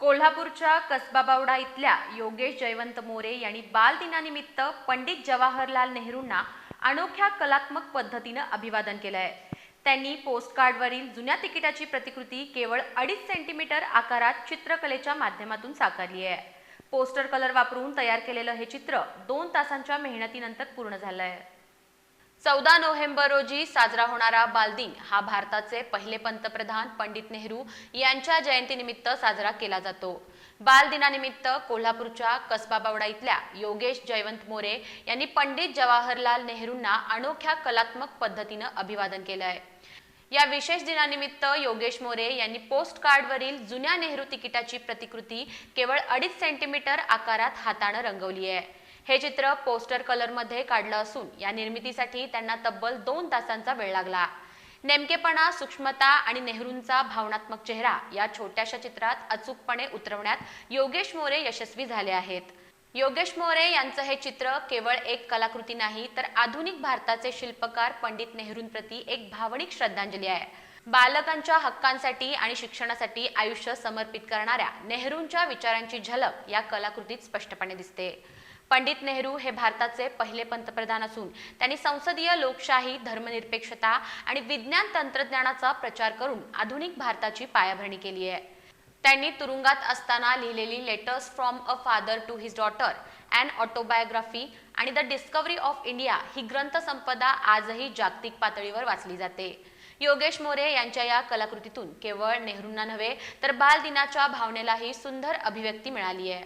कोल्हापूरच्या कसबाबावडा इथल्या योगेश जयवंत मोरे यांनी बालदिनानिमित्त पंडित जवाहरलाल नेहरूंना अनोख्या कलात्मक पद्धतीनं अभिवादन केलं आहे त्यांनी पोस्टकार्डवरील जुन्या तिकिटाची प्रतिकृती केवळ अडीच सेंटीमीटर आकारात चित्रकलेच्या माध्यमातून साकारली आहे. पोस्टर कलर वापरून तयार केलेलं हे चित्र दोन तासांच्या मेहनतीनंतर पूर्ण झालं आहे चौदा नोव्हेंबर रोजी साजरा होणारा बालदिन हा भारताचे पहिले पंतप्रधान पंडित नेहरू यांच्या जयंतीनिमित्त साजरा केला जातो. बालदिनानिमित्त कोल्हापूरच्या कसबाबावडा इथल्या योगेश जयवंत मोरे यांनी पंडित जवाहरलाल नेहरूंना अनोख्या कलात्मक पद्धतीनं अभिवादन केलं आहे या विशेष दिनानिमित्त योगेश मोरे यांनी पोस्ट कार्डवरील जुन्या नेहरू तिकिटाची प्रतिकृती केवळ अडीच सेंटीमीटर आकारात हातानं रंगवली आहे हे चित्र पोस्टर कलरमध्ये काढलं असून या निर्मितीसाठी त्यांना तब्बल दोन तासांचा वेळ लागला. नेमकेपणा सूक्ष्मता आणि नेहरूंचा भावनात्मक चेहरा या छोट्याशा चित्रात अचूकपणे उतरवण्यात योगेश मोरे यशस्वी झाले आहेत. योगेश मोरे यांचं हे चित्र केवळ एक कलाकृती नाही तर आधुनिक भारताचे शिल्पकार पंडित नेहरूंप्रती एक भावनिक श्रद्धांजली आहे. बालकांच्या हक्कांसाठी आणि शिक्षणासाठी आयुष्य समर्पित करणाऱ्या नेहरूंच्या विचारांची झलक या कलाकृतीत स्पष्टपणे दिसते. पंडित नेहरू हे भारताचे पहिले पंतप्रधान असून त्यांनी संसदीय लोकशाही धर्मनिरपेक्षता आणि विज्ञान तंत्रज्ञानाचा प्रचार करून आधुनिक भारताची पायाभरणी केली आहे. त्यांनी तुरुंगात असताना लिहिलेली letters from a father to his daughter and autobiography आणि द डिस्कवरी ऑफ इंडिया ही ग्रंथसंपदा आजही जागतिक पातळीवर वाचली जाते. योगेश मोरे यांच्या या कलाकृतीतून केवळ नेहरूंना नव्हे तर बाल दिनाच्या भावनेलाही सुंदर अभिव्यक्ती मिळाली आहे.